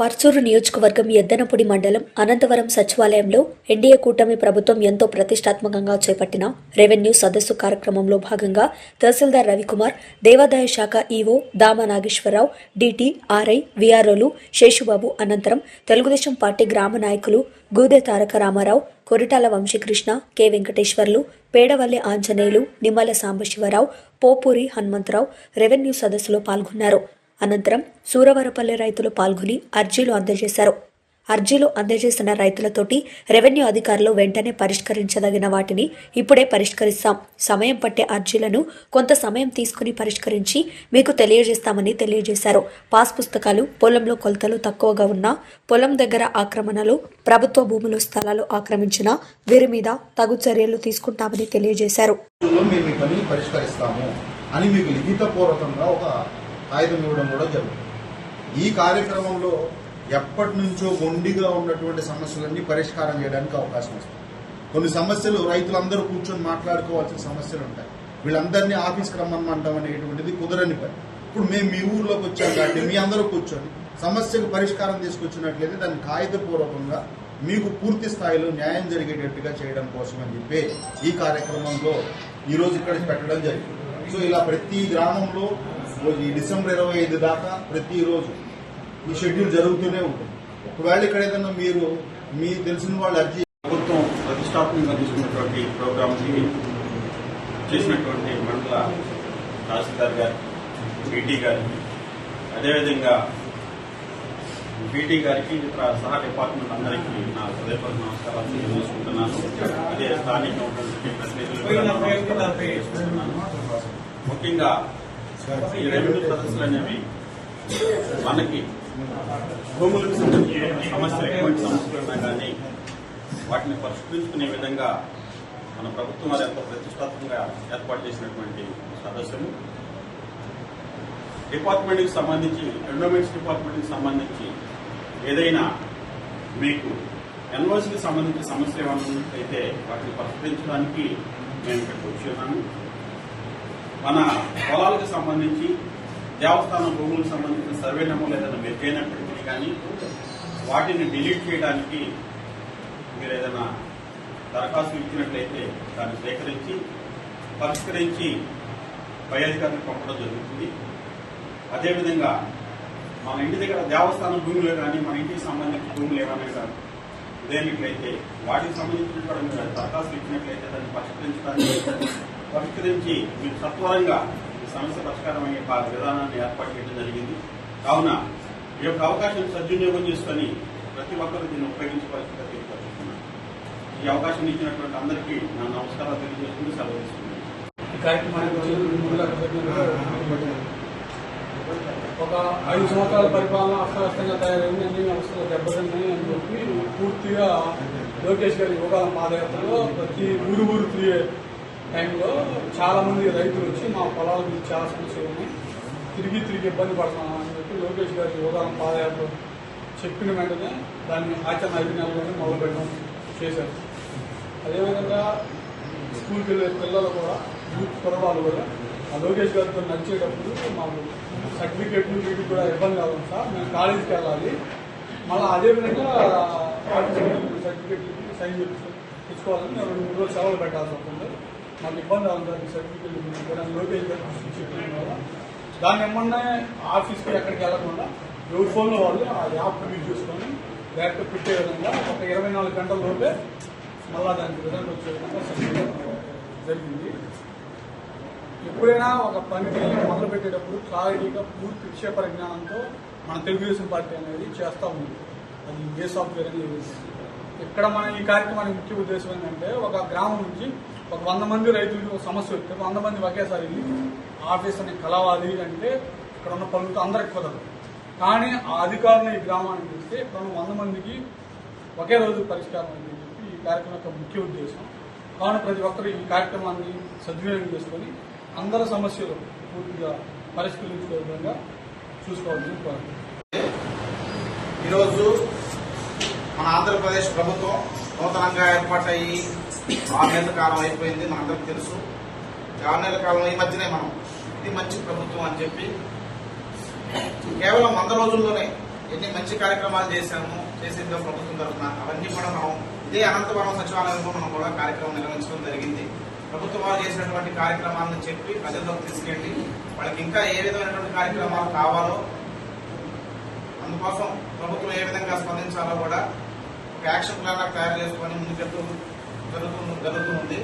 పర్చూరు నియోజకవర్గం ఎద్దనపూడి మండలం అనంతవరం సచివాలయంలో ఎన్డీఏ కూటమి ప్రభుత్వం ఎంతో ప్రతిష్టాత్మకంగా చేపట్టిన రెవెన్యూ సదస్సు కార్యక్రమంలో భాగంగా తహసీల్దార్ రవికుమార్ దేవాదాయ శాఖ EO Dama Nageswararao DT RI విఆర్ఓలు Seshubabu అనంతరం తెలుగుదేశం పార్టీ గ్రామ నాయకులు గూదె తారక రామారావు కొరిటాల వంశీకృష్ణ కె వెంకటేశ్వర్లు పేడవల్లి ఆంజనేయులు నిమ్మల సాంబశివరావు పోపూరి హనుమంతరావు రెవెన్యూ సదస్సులో పాల్గొన్నారు. అనంతరం సూరవరపల్లి రైతులు పాల్గొని అర్జీలు అందజేశారు. అర్జీలు అందజేసిన రైతులతోటి రెవెన్యూ అధికారులు వెంటనే పరిష్కరించదగిన వాటిని ఇప్పుడే పరిష్కరిస్తాం. సమయం పట్టే అర్జీలను కొంత సమయం తీసుకుని పరిష్కరించి మీకు తెలియజేస్తామని తెలియజేశారు. పాస్ పుస్తకాలు పొలంలో కొలతలు తక్కువగా ఉన్నా పొలం దగ్గర ఆక్రమణలు ప్రభుత్వ భూములు స్థలాలు ఆక్రమించిన వీరి మీద తగు చర్యలు తీసుకుంటామని తెలియజేశారు. అని మీకు లిఖితపూర్వకంగా ఒక ఆయుధం ఇవ్వడం కూడా జరుగుతుంది. ఈ కార్యక్రమంలో ఎప్పటి నుంచో మొండిగా ఉన్నటువంటి సమస్యలన్నీ పరిష్కారం చేయడానికి అవకాశం వస్తుంది. కొన్ని సమస్యలు రైతులందరూ కూర్చొని మాట్లాడుకోవాల్సిన సమస్యలు ఉంటాయి. వీళ్ళందరినీ ఆఫీస్కి రమ్మనమంటాం అనేటువంటిది కుదరని పని. ఇప్పుడు మేము మీ ఊర్లోకి వచ్చాం కాబట్టి మీ అందరూ కూర్చొని సమస్యకు పరిష్కారం తీసుకొచ్చినట్లయితే దాన్ని కాగితపూర్వకంగా మీకు పూర్తి స్థాయిలో న్యాయం జరిగేటట్టుగా చేయడం కోసం అని చెప్పి ఈ కార్యక్రమంలో ఈరోజు ఇక్కడ పెట్టడం జరిగింది. సో ఇలా ప్రతి గ్రామంలో ఈ డిసెంబర్ ఇరవై ఐదు దాకా ప్రతిరోజు ఈ షెడ్యూల్ జరుగుతూనే ఉంటుంది. ఒకవేళ ఇక్కడ ఏదైనా మీరు మీ తెలిసిన వాళ్ళు అర్జీ ప్రభుత్వం ప్రతిష్టాత్మకంగా తీసుకున్నటువంటి ప్రోగ్రామ్కి చేసినటువంటి మండల తహసీల్దార్ గారికి పీటీ గారికి అదేవిధంగా పీటీ గారికి ఇతర సహా డిపార్ట్మెంట్ అందరికీ నా హృదయపూర్వక నమస్కారాలు తెలియజేసుకుంటున్నాను. అదే స్థానిక ఉన్నటువంటి ప్రతినిధులకు కూడా నా నమస్కారాలు తెలియజేసుకుంటున్నాను. ముఖ్యంగా ఈ రెవెన్యూ సదస్సులు అనేవి మనకి భూములకు సంబంధించిన సమస్యలు ఎటువంటి సమస్యలు ఉన్నా కానీ వాటిని పరిష్కరించుకునే విధంగా మన ప్రభుత్వం వారు ఎంతో ప్రతిష్టాత్మకంగా ఏర్పాటు చేసినటువంటి సదస్సులు. డిపార్ట్మెంట్కి సంబంధించి ఎండోమెంట్స్ డిపార్ట్మెంట్కి సంబంధించి ఏదైనా మీకు ఎన్ఓసికి సంబంధించిన సమస్య ఏమైనా ఉన్నట్లయితే వాటిని పరిష్కరించడానికి నేను ఇక్కడికి వచ్చి ఉన్నాను మన పొలాలకు సంబంధించి దేవస్థానం భూములకు సంబంధించిన సర్వే నెంబర్లు ఏదైనా మీరు చేయనప్పటికీ కానీ వాటిని డిలీట్ చేయడానికి మీరు ఏదైనా దరఖాస్తు ఇచ్చినట్లయితే దాన్ని సేకరించి పరిష్కరించి పై అధికారులకు పంపడం జరుగుతుంది. అదేవిధంగా మన ఇంటి దగ్గర దేవస్థానం భూములు కానీ మన ఇంటికి సంబంధించిన భూములు ఏమైనా కానీ ఇదేమిట్లయితే వాటికి సంబంధించిన కూడా మీరు దరఖాస్తు ఇచ్చినట్లయితే దాన్ని పరిష్కరించడానికి పరిష్కరించి మీరు సత్వరంగా ఈ సమస్య పరిష్కారం అయ్యే పా- విధానాన్ని ఏర్పాటు చేయడం జరిగింది. కావున ఈ యొక్క అవకాశం సద్వినియోగం చేసుకొని ప్రతి ఒక్కరూ దీన్ని ఉపయోగించుకోవాల్సిందిగా తెలియపరుస్తున్నాను ఈ అవకాశం ఇచ్చినటువంటి అందరికీ నా నమస్కారాలు తెలియజేసుకుంటూ సెలవు తీసుకున్నాను ఒక ఐదు సంవత్సరాల పరిపాలన అస్తవ్యస్తంగా తయారైంది. అన్ని వ్యవస్థలు దెబ్బతిన్నాయి అని చెప్పి పూర్తిగా లోకేష్ గారి యోగాల పాదయాత్రలో ప్రతి ఊరు ఊరు తిరిగే టైంలో చాలామంది రైతులు వచ్చి మా పొలాల గురించి చాలా సమస్యలు ఉన్నాయి. తిరిగి తిరిగి ఇబ్బంది పడుతున్నాం అని చెప్పి లోకేష్ గారి యోగాల పాదయాత్ర చెప్పిన వెంటనే దాన్ని ఆచరణ ఐదు మొదలు మొదలుపెట్టడం చేశారు. అదేవిధంగా స్కూల్కి వెళ్ళే పిల్లలు కూడా యూత్ కురవాళ్ళు కూడా ఆ లోకేష్ గారితో నడిచేటప్పుడు మాకు సర్టిఫికేట్లు వీటికి కూడా ఇబ్బంది కావాలి సార్ మేము కాలేజీకి వెళ్ళాలి. మళ్ళీ అదేవిధంగా సర్టిఫికేట్లు సైన్ చేసి తెచ్చుకోవాలని మేము రెండు మూడు రోజులు సెలవులు పెట్టాల్సి వస్తుంది. మాకు ఇబ్బంది అవుతుంది సర్టిఫికేట్ గురించి కూడా వల్ల దాన్ని ఏమన్నా ఆఫీస్కి ఎక్కడికి వెళ్ళకుండా ఎవరి ఫోన్లో వాళ్ళు ఆ యాప్ యూజ్ చేసుకొని డైరెక్ట్ పెట్టే విధంగా ఒక ఇరవై నాలుగు గంటల లోపే మళ్ళా దానికి రిజల్ట్ వచ్చే విధంగా సర్టిఫికేట్ జరిగింది. ఎప్పుడైనా ఒక పనిని మొదలు పెట్టేటప్పుడు క్లారిటీగా పూర్తి విషయ పరిజ్ఞానంతో మన తెలుగుదేశం పార్టీ అనేది చేస్తూ ఉంది. అది ఏ సాఫ్ట్వేర్ అనేది ఇక్కడ మన ఈ కార్యక్రమానికి ముఖ్య ఉద్దేశం ఏంటంటే ఒక గ్రామం నుంచి ఒక వంద మంది రైతులకు ఒక సమస్య వస్తే వంద మంది ఒకేసారి వెళ్ళి అని కలవాలి అంటే ఇక్కడ ఉన్న పనులతో అందరికి కుదరదు. కానీ ఆ అధికారులు ఈ గ్రామానికి ఇస్తే ఇక్కడ వంద మందికి ఒకే రోజు పరిష్కారం అని చెప్పి ఈ కార్యక్రమం యొక్క ముఖ్య ఉద్దేశం. కావున ప్రతి ఒక్కరు ఈ కార్యక్రమాన్ని సద్వినియోగం చేసుకొని అందరి సమస్యలు పూర్తిగా పరిష్కరించుకునే విధంగా చూసుకోవాలని కోరుతున్నాను ఈరోజు మన ఆంధ్రప్రదేశ్ ప్రభుత్వం నూతనంగా ఏర్పాటయ్యి ఆరు నెలల కాలం అయిపోయింది మనందరికీ తెలుసు. ఆరు నెలల కాలం ఈ మధ్యనే మనం ఇది మంచి ప్రభుత్వం అని చెప్పి కేవలం వంద రోజుల్లోనే ఎన్ని మంచి కార్యక్రమాలు చేశాము చేసిందో ప్రభుత్వం తరఫున అవన్నీ కూడా మనం ఇదే అనంతపురం సచివాలయంలో మనం కూడా కార్యక్రమం నిర్వహించడం జరిగింది. ప్రభుత్వం వారు చేసినటువంటి కార్యక్రమాలను చెప్పి ప్రజల్లోకి తీసుకెళ్ళి వాళ్ళకి ఇంకా ఏ విధమైనటువంటి కార్యక్రమాలు కావాలో అందుకోసం ప్రభుత్వం ఏ విధంగా స్పందించాలో కూడా ఒక యాక్షన్ ప్లాన్ లాగా తయారు చేసుకొని ముందుకెళ్తూ జరుగుతూ జరుగుతుంది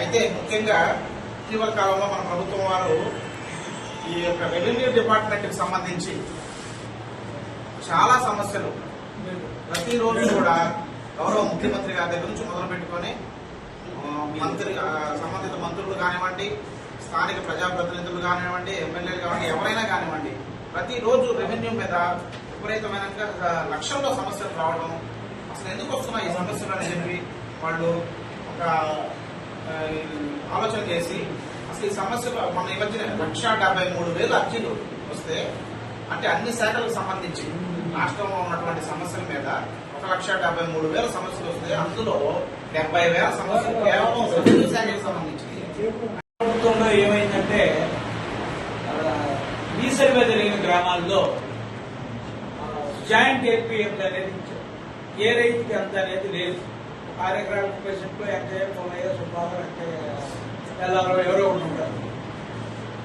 అయితే ముఖ్యంగా ఇటీవల కాలంలో మన ప్రభుత్వం వారు ఈ యొక్క రెవెన్యూ డిపార్ట్మెంట్కి సంబంధించి చాలా సమస్యలు ప్రతిరోజు కూడా గౌరవ ముఖ్యమంత్రి గారి దగ్గర నుంచి మొదలు పెట్టుకొని మంత్రి సంబంధిత మంత్రులు కానివ్వండి స్థానిక ప్రజాప్రతినిధులు కానివ్వండి ఎమ్మెల్యేలు కానివ్వండి ఎవరైనా కానివ్వండి ప్రతిరోజు రెవెన్యూ మీద విపరీతమైన లక్షల్లో సమస్యలు రావడం అసలు ఎందుకు వస్తున్నాయి ఈ సమస్యలు అని చెప్పి వాళ్ళు ఒక ఆలోచన చేసి అసలు ఈ సమస్యలు మన ఈ మధ్యన లక్ష డెబ్బై మూడు వేలు అర్జీలు వస్తే అంటే అన్ని శాఖలకు సంబంధించి రాష్ట్రంలో ఉన్నటువంటి సమస్యల మీద ఒక లక్ష డెబ్బై మూడు వేల సమస్యలు వస్తే అందులో డెబ్బై వేల సమస్యలు కేవలం రెవెన్యూ శాఖకు సంబంధించి ప్రభుత్వంలో ఏమైందంటే రీసర్వే జరిగిన గ్రామాల్లో జాయింట్ ఏపీఎం అనేది ఏ రైతుకి ఎంత అనేది లేదు. కార్యక్రమం ముప్పై సెంట్లు ఎంత పోలయ్య సుబ్బారావు ఎంత ఎల్లారో ఎవరో ఉంటారు.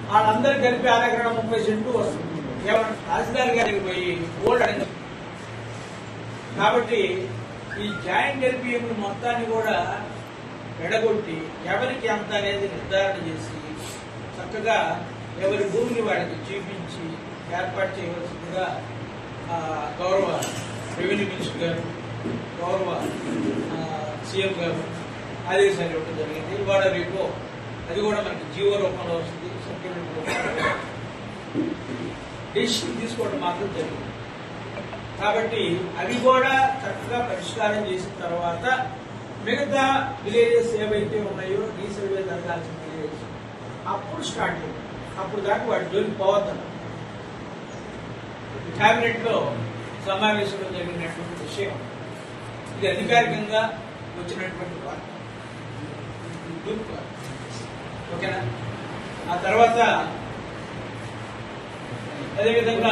వాళ్ళందరూ కలిపి కార్యక్రమం ముప్పై సెంట్లు వస్తుంది. ఏమన్నా తహసీల్దార్ గారికి పోయి ఓల్డ్ అడిగి కాబట్టి ఈ జాయింట్ ఎల్పిఎం మొత్తాన్ని కూడా ఎడగొట్టి ఎవరికి ఎంత అనేది నిర్ధారణ చేసి చక్కగా ఎవరి భూమిని వాడికి చూపించి ఏర్పాటు చేయవలసిందిగా గౌరవ రెవెన్యూ మినిస్టర్ గారు గౌరవ సీఎం గారు ఆదేశాలు ఇవ్వడం జరిగింది. ఇవాళ రేపు అది కూడా మనకి జీవో రూపంలో వస్తుంది. సర్టిఫికెట్ రూపంలో డిసిషన్ తీసుకోవడం మాత్రం జరిగింది. కాబట్టి అవి కూడా చక్కగా పరిష్కారం చేసిన తర్వాత మిగతా విలేజెస్ ఏవైతే ఉన్నాయో రీసర్వే జరగాల్సిన విలేజెస్ అప్పుడు స్టార్ట్ చేయాలి అప్పుడు దాకా వాటి జోలికి పోవద్దాం. క్యాబినెట్లో సమావేశంలో జరిగినటువంటి విషయం ఇది అధికారికంగా వచ్చినటువంటి వార్త. ఓకేనా? ఆ తర్వాత అదేవిధంగా